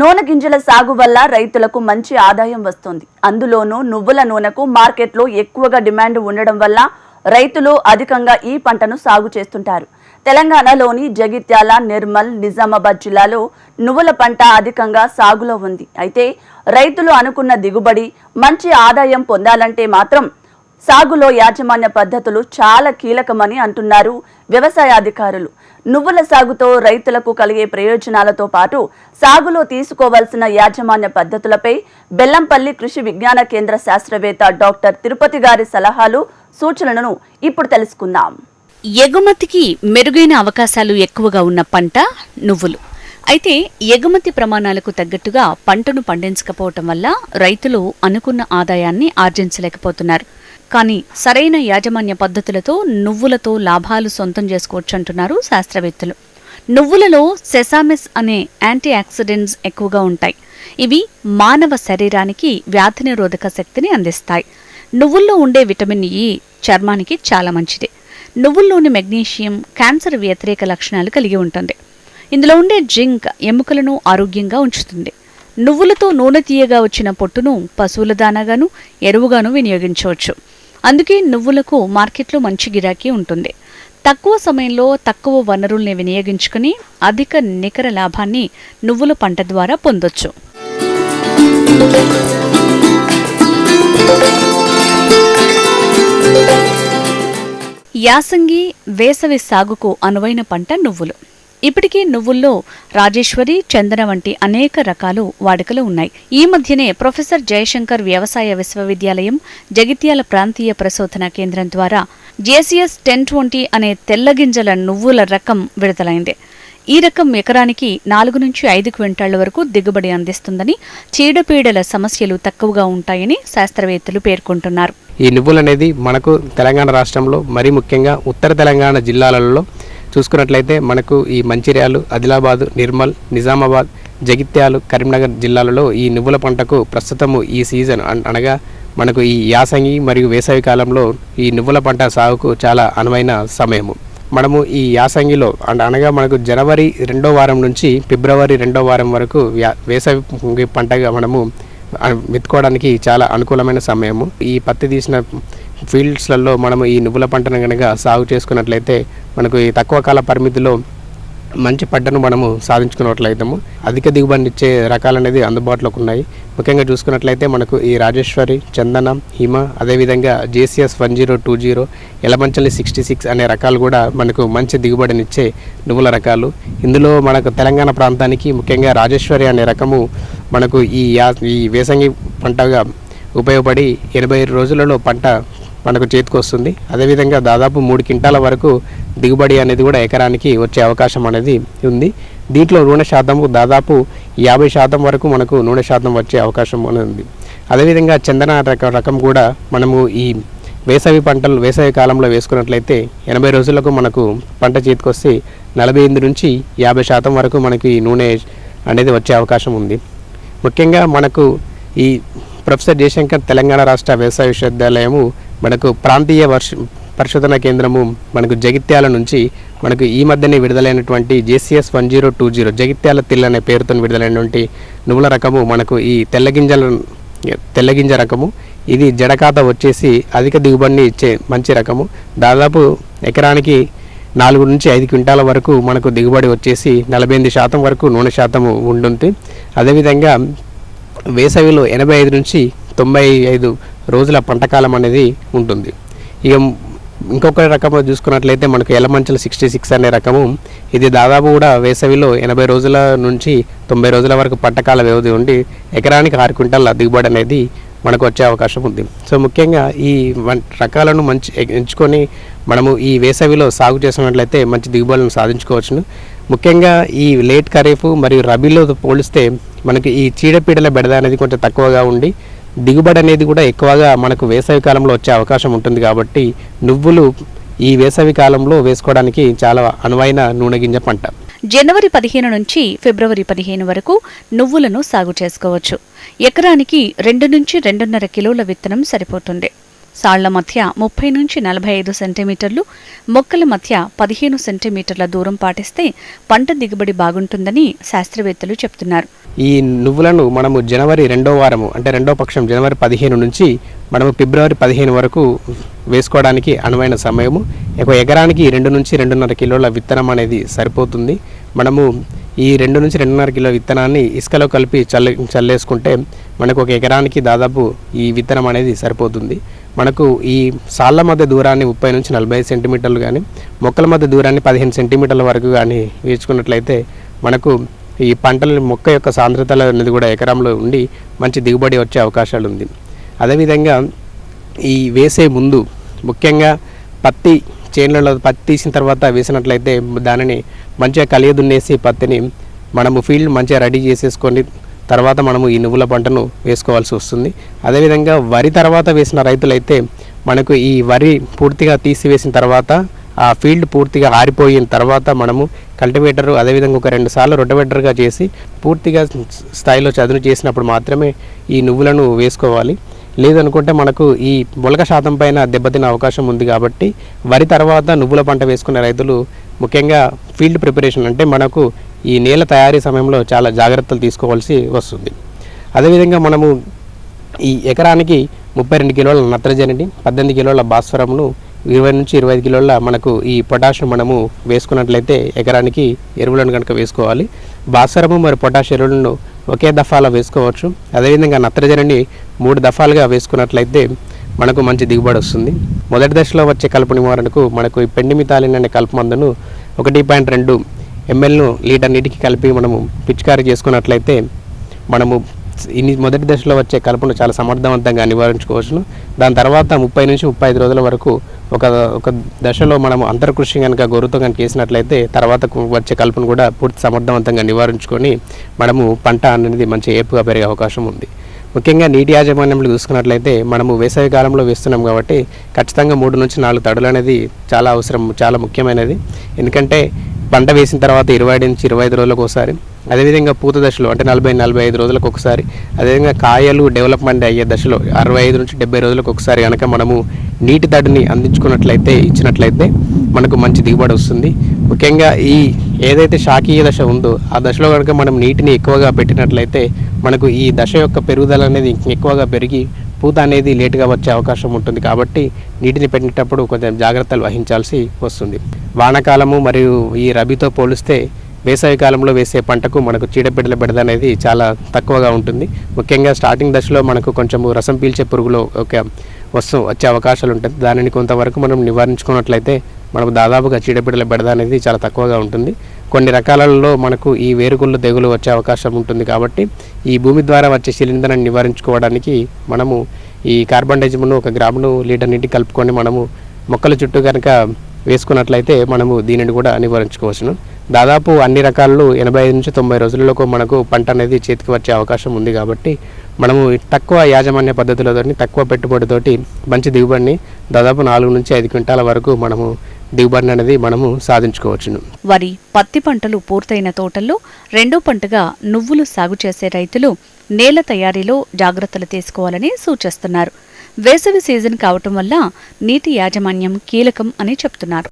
నూనె గింజల సాగు వల్ల రైతులకు మంచి ఆదాయం వస్తుంది. అందులోనూ నువ్వుల నూనెకు మార్కెట్లో ఎక్కువగా డిమాండ్ ఉండడం వల్ల రైతులు అధికంగా ఈ పంటను సాగు చేస్తుంటారు. తెలంగాణలోని జగిత్యాల నిర్మల్ నిజామాబాద్ జిల్లాలో నువ్వుల పంట అధికంగా సాగులో ఉంది. అయితే రైతులు అనుకున్న దిగుబడి మంచి ఆదాయం పొందాలంటే మాత్రం సాగులో యాజమాన్య పద్ధతులు చాలా కీలకమని అంటున్నారు వ్యవసాయ అధికారులు నువ్వుల సాగుతో రైతులకు కలిగే ప్రయోజనాలతో పాటు సాగులో తీసుకోవాల్సిన యాజమాన్య పద్ధతులపై బెల్లంపల్లి కృషి విజ్ఞాన కేంద్ర శాస్త్రవేత్త డాక్టర్ తిరుపతి గారి సలహాలు సూచనలను ఇప్పుడు తెలుసుకుందాం. ఎగుమతికి మెరుగైన అవకాశాలు ఎక్కువగా ఉన్న పంట నువ్వులు. అయితే ఎగుమతి ప్రమాణాలకు తగ్గట్టుగా పంటను పండించకపోవటం వల్ల రైతులు అనుకున్న ఆదాయాన్ని ఆర్జించలేకపోతున్నారు. కానీ సరైన యాజమాన్య పద్ధతులతో నువ్వులతో లాభాలు సొంతం చేసుకోవచ్చంటున్నారు శాస్త్రవేత్తలు. నువ్వులలో సెసామిస్ అనే యాంటీ ఆక్సిడెంట్స్ ఎక్కువగా ఉంటాయి. ఇవి మానవ శరీరానికి వ్యాధి నిరోధక శక్తిని అందిస్తాయి. నువ్వుల్లో ఉండే విటమిన్ ఈ చర్మానికి చాలా మంచిది. నువ్వుల్లోని మెగ్నీషియం క్యాన్సర్ వ్యతిరేక లక్షణాలు కలిగి ఉంటుంది. ఇందులో ఉండే జింక్ ఎముకలను ఆరోగ్యంగా ఉంచుతుంది. నువ్వులతో నూనె తీయగా వచ్చిన పొట్టును పశువుల దానాగాను ఎరువుగాను వినియోగించవచ్చు. అందుకే నువ్వులకు మార్కెట్లో మంచి గిరాకీ ఉంటుంది. తక్కువ సమయంలో తక్కువ వనరుల్ని వినియోగించుకుని అధిక నికర లాభాన్ని నువ్వుల పంట ద్వారా పొందొచ్చు. యాసంగి వేసవి సాగుకు అనువైన పంట నువ్వులు. ఇప్పటికీ నువ్వుల్లో రాజేశ్వరి చందన వంటి అనేక రకాలు వాడుకలో ఉన్నాయి. ఈ మధ్యనే ప్రొఫెసర్ జయశంకర్ వ్యవసాయ విశ్వవిద్యాలయం జగిత్యాల ప్రాంతీయ ప్రశోధన కేంద్రం ద్వారా జేసీఎస్ టెన్ ట్వంటీ అనే తెల్లగింజల నువ్వుల రకం విడుదలైంది. ఈ రకం ఎకరానికి నాలుగు నుంచి ఐదు క్వింటాళ్ళ వరకు దిగుబడి అందిస్తుందని చీడపీడల సమస్యలు తక్కువగా ఉంటాయని శాస్త్రవేత్తలు పేర్కొంటున్నారు. ఈ నువ్వులు అనేది మనకు తెలంగాణ రాష్ట్రంలో మరీ ముఖ్యంగా ఉత్తర తెలంగాణ జిల్లాలలో చూసుకున్నట్లయితే మనకు ఈ మంచిర్యాలు ఆదిలాబాద్ నిర్మల్ నిజామాబాద్ జగిత్యాలు కరీంనగర్ జిల్లాలలో ఈ నువ్వుల పంటకు ప్రస్తుతము ఈ సీజన్ అనగా మనకు ఈ యాసంగి మరియు వేసవి కాలంలో ఈ నువ్వుల పంట సాగుకు చాలా అనువైన సమయము. మనము ఈ యాసంగిలో అండ్ అనగా మనకు జనవరి రెండో వారం నుంచి ఫిబ్రవరి రెండో వారం వరకు వేసవి పంటగా మనము వెతుకోవడానికి విత్తుకోవడానికి చాలా అనుకూలమైన సమయము. ఈ పత్తి తీసిన ఫీల్డ్స్లలో మనము ఈ నువ్వుల పంటను కనుక సాగు చేసుకున్నట్లయితే మనకు ఈ తక్కువ కాల పరిమితిలో మంచి పంటను మనము సాధించుకున్నట్లయితాము. అధిక దిగుబడినిచ్చే రకాలు అనేది అందుబాటులోకి ఉన్నాయి. ముఖ్యంగా చూసుకున్నట్లయితే మనకు ఈ రాజేశ్వరి చందనం హిమ అదేవిధంగా JCS one zero two zero Elamanchili sixty six అనే రకాలు కూడా మనకు మంచి దిగుబడినిచ్చే నువ్వుల రకాలు. ఇందులో మనకు తెలంగాణ ప్రాంతానికి ముఖ్యంగా రాజేశ్వరి అనే రకము మనకు ఈ యా ఈ వేసంగి పంటగా ఉపయోగపడి ఎనభై రోజులలో పంట మనకు చేతికి వస్తుంది. అదేవిధంగా దాదాపు మూడు క్వింటాల వరకు దిగుబడి అనేది కూడా ఎకరానికి వచ్చే అవకాశం అనేది ఉంది. దీంట్లో నూనె శాతము దాదాపు యాభై శాతం వరకు మనకు నూనె శాతం వచ్చే అవకాశం అనేది ఉంది. అదేవిధంగా చందన రక రకం కూడా మనము ఈ వేసవి పంటలు వేసవి కాలంలో వేసుకున్నట్లయితే ఎనభై రోజులకు మనకు పంట చేతికొస్తే నలభై ఎనిమిది నుంచి యాభై శాతం వరకు మనకి ఈ నూనె అనేది వచ్చే అవకాశం ఉంది. ముఖ్యంగా మనకు ఈ ప్రొఫెసర్ జయశంకర్ తెలంగాణ రాష్ట్ర వ్యవసాయ విశ్వవిద్యాలయము మనకు ప్రాంతీయ వర్ష పరిశోధన కేంద్రము మనకు జగిత్యాల నుంచి మనకు ఈ మధ్యనే విడుదలైనటువంటి JCS one zero two zero Jagtial Til అనే పేరుతో విడుదలైనటువంటి నువ్వుల రకము మనకు ఈ తెల్లగింజల తెల్లగింజ రకము. ఇది జడకాత వచ్చేసి అధిక దిగుబడిని ఇచ్చే మంచి రకము. దాదాపు ఎకరానికి నాలుగు నుంచి ఐదు క్వింటాల వరకు మనకు దిగుబడి వచ్చేసి నలభై ఎనిమిది శాతం వరకు నూనె శాతము ఉంటుంది అదేవిధంగా వేసవిలో ఎనభై ఐదు నుంచి తొంభై ఐదు రోజుల పంటకాలం అనేది ఉంటుంది. ఇక ఇంకొక రకము చూసుకున్నట్లయితే మనకు ఎలమంచల సిక్స్టీ సిక్స్ అనే రకము. ఇది దాదాపు కూడా వేసవిలో ఎనభై రోజుల నుంచి తొంభై రోజుల వరకు పంటకాల వ్యవధి ఉండి ఎకరానికి ఆరు క్వింటాల దిగుబడి అనేది మనకు వచ్చే అవకాశం ఉంది. సో ముఖ్యంగా ఈ వన్- రకాలను మంచి ఎంచుకొని మనము ఈ వేసవిలో సాగు చేసినట్లయితే మంచి దిగుబడులను సాధించుకోవచ్చును. ముఖ్యంగా ఈ లేట్ ఖరీఫ్ మరియు రబీలో పోలిస్తే మనకి ఈ చీడపీడల బెడద అనేది కొంచెం తక్కువగా ఉండి దిగుబడి అనేది కూడా ఎక్కువగా మనకు వేసవి కాలంలో వచ్చే అవకాశం ఉంటుంది కాబట్టి నువ్వులు ఈ వేసవి కాలంలో వేసుకోవడానికి చాలా అనువైన నూనె గింజ పంట. జనవరి పదిహేను నుంచి ఫిబ్రవరి పదిహేను వరకు నువ్వులను సాగు చేసుకోవచ్చు. ఎకరానికి రెండు నుంచి రెండున్నర కిలోల విత్తనం సరిపోతుంది. సాళ్ళ మధ్య ముప్పై నుంచి నలభై ఐదు సెంటీమీటర్లు మొక్కల మధ్య పదిహేను సెంటీమీటర్ల దూరం పాటిస్తే పంట దిగుబడి బాగుంటుందని శాస్త్రవేత్తలు చెప్తున్నారు. ఈ నువ్వులను మనము జనవరి రెండో వారము అంటే రెండో పక్షం జనవరి పదిహేను నుంచి మనము ఫిబ్రవరి పదిహేను వరకు వేసుకోవడానికి అనువైన సమయము. ఒక ఎకరానికి రెండు నుంచి రెండున్నర కిలోల విత్తనం అనేది సరిపోతుంది. మనము ఈ రెండు నుంచి రెండున్నర కిలో విత్తనాన్ని ఇసుకలో కలిపి చల్ల చల్లేసుకుంటే మనకు ఒక ఎకరానికి దాదాపు ఈ విత్తనం అనేది సరిపోతుంది. మనకు ఈ సాళ్ళ మధ్య దూరాన్ని ముప్పై నుంచి నలభై సెంటీమీటర్లు కానీ మొక్కల మధ్య దూరాన్ని పదిహేను సెంటీమీటర్ల వరకు కానీ వేసుకున్నట్లయితే మనకు ఈ పంటల మొక్క యొక్క సాంద్రతలు అనేది కూడా ఎకరంలో ఉండి మంచి దిగుబడి వచ్చే అవకాశాలు ఉంది. అదేవిధంగా ఈ వేసే ముందు ముఖ్యంగా పత్తి చేనులలో పత్తి తీసిన తర్వాత వేసినట్లయితే దానిని మంచిగా కలియ దున్నేసి పత్తిని మనము ఫీల్డ్ మంచిగా రెడీ చేసేసుకొని తర్వాత మనము ఈ నువ్వుల పంటను వేసుకోవాల్సి వస్తుంది. అదేవిధంగా వరి తర్వాత వేసిన రైతులైతే మనకు ఈ వరి పూర్తిగా తీసివేసిన తర్వాత ఆ ఫీల్డ్ పూర్తిగా ఆరిపోయిన తర్వాత మనము కల్టివేటర్ అదేవిధంగా ఒక రెండు సార్లు రొటవేటర్గా చేసి పూర్తిగా స్థాయిలో చదును చేసినప్పుడు మాత్రమే ఈ నువ్వులను వేసుకోవాలి. లేదనుకుంటే మనకు ఈ మొలక శాతం పైన దెబ్బతిన అవకాశం ఉంది కాబట్టి వరి తర్వాత నువ్వుల పంట వేసుకునే రైతులు ముఖ్యంగా ఫీల్డ్ ప్రిపరేషన్ అంటే మనకు ఈ నేల తయారీ సమయంలో చాలా జాగ్రత్తలు తీసుకోవాల్సి వస్తుంది. అదేవిధంగా మనము ఈ ఎకరానికి ముప్పై రెండు కిలోల నత్రజనిని పద్దెనిమిది కిలోల భాస్వరమును ఇరవై నుంచి ఇరవై ఐదు కిలోల మనకు ఈ పొటాష్ మనము వేసుకున్నట్లయితే ఎకరానికి ఎరువులను కనుక వేసుకోవాలి. భాస్వరము మరియు పొటాష్ ఎరువులను ఒకే దఫాలో వేసుకోవచ్చు. అదేవిధంగా నత్రజనిని మూడు దఫాలుగా వేసుకున్నట్లయితే మనకు మంచి దిగుబడి వస్తుంది. మొదటి దశలో వచ్చే కలుపు నివారణకు మనకు ఈ పెండిమితాలిన్ అనే కలుపు మందును ఒకటి పాయింట్ రెండు ఎంఎల్ను లీటర్ నీటికి కలిపి మనము పిచికారీ చేసుకున్నట్లయితే మనము ఇన్ని మొదటి దశలో వచ్చే కలుపును చాలా సమర్థవంతంగా నివారించుకోవచ్చును. దాని తర్వాత ముప్పై నుంచి ముప్పై ఐదు రోజుల వరకు ఒక ఒక దశలో మనము అంతర్కృషి కనుక గొర్రెతో కనుక చేసినట్లయితే తర్వాత వచ్చే కలుపును కూడా పూర్తి సమర్థవంతంగా నివారించుకొని మనము పంట అనేది మంచి ఏపుగా పెరిగే అవకాశం ఉంది. ముఖ్యంగా నీటి యాజమాన్యంలో చూసుకున్నట్లయితే మనము వేసవి కాలంలో వేస్తున్నాం కాబట్టి ఖచ్చితంగా మూడు నుంచి నాలుగు తడులు అనేది చాలా అవసరం చాలా ముఖ్యమైనది. ఎందుకంటే పంట వేసిన తర్వాత ఇరవై ఐదు నుంచి ఇరవై ఐదు రోజులకు ఒకసారి అదేవిధంగా పూత దశలో అంటే నలభై నలభై ఐదు రోజులకు ఒకసారి అదేవిధంగా కాయలు డెవలప్మెంట్ అయ్యే దశలో అరవై ఐదు నుంచి డెబ్బై రోజులకు ఒకసారి కనుక మనము నీటి తడిని అందించుకున్నట్లయితే ఇచ్చినట్లయితే మనకు మంచి దిగుబడి వస్తుంది. ముఖ్యంగా ఈ ఏదైతే శాఖీయ దశ ఉందో ఆ దశలో కనుక మనం నీటిని ఎక్కువగా పెట్టినట్లయితే మనకు ఈ దశ యొక్క పెరుగుదల అనేది ఎక్కువగా పెరిగి పూత అనేది లేటుగా వచ్చే అవకాశం ఉంటుంది కాబట్టి నీటిని పెట్టేటప్పుడు కొంచెం జాగ్రత్తలు వహించాల్సి వస్తుంది. వానాకాలము మరియు ఈ రబీతో పోలిస్తే వేసవి కాలంలో వేసే పంటకు మనకు చీడపీడల బెడద అనేది చాలా తక్కువగా ఉంటుంది. ముఖ్యంగా స్టార్టింగ్ దశలో మనకు కొంచెము రసం పీల్చే పురుగులు ఒక వస్తు వచ్చే అవకాశాలు ఉంటుంది దానిని కొంతవరకు మనం నివారించుకున్నట్లయితే మనకు దాదాపుగా చీడపీడల బెడద అనేది చాలా తక్కువగా ఉంటుంది. కొన్ని రకాలలో మనకు ఈ వేరుగుళ్ళు తెగులు వచ్చే అవకాశం ఉంటుంది కాబట్టి ఈ భూమి ద్వారా వచ్చే శిలీంధ్రాన్ని నివారించుకోవడానికి మనము ఈ కార్బన్ డైజమును ఒక గ్రామును లీటర్ నీటి కలుపుకొని మనము మొక్కల చుట్టూ కనుక వేసుకున్నట్లయితే మనము దీనిని కూడా నివారించుకోవచ్చును. దాదాపు అన్ని రకాలు ఎనభై ఐదు నుంచి తొంభై రోజులలో మనకు పంట అనేది చేతికి వచ్చే అవకాశం ఉంది కాబట్టి మనము తక్కువ యాజమాన్య పద్ధతులతోటి తక్కువ పెట్టుబడితోటి మంచి దిగుబడిని దాదాపు నాలుగు నుంచి ఐదు క్వింటాల వరకు మనము దిగుబడిని అనేది మనము సాధించుకోవచ్చును. వరి పత్తి పంటలు పూర్తయిన తోటల్లో రెండో పంటగా నువ్వులు సాగు చేసే రైతులు నేల తయారీలో జాగ్రత్తలు తీసుకోవాలని సూచిస్తున్నారు. వేసవి సీజన్ కావటం వల్ల నీటి యాజమాన్యం కీలకం అని చెప్తున్నారు.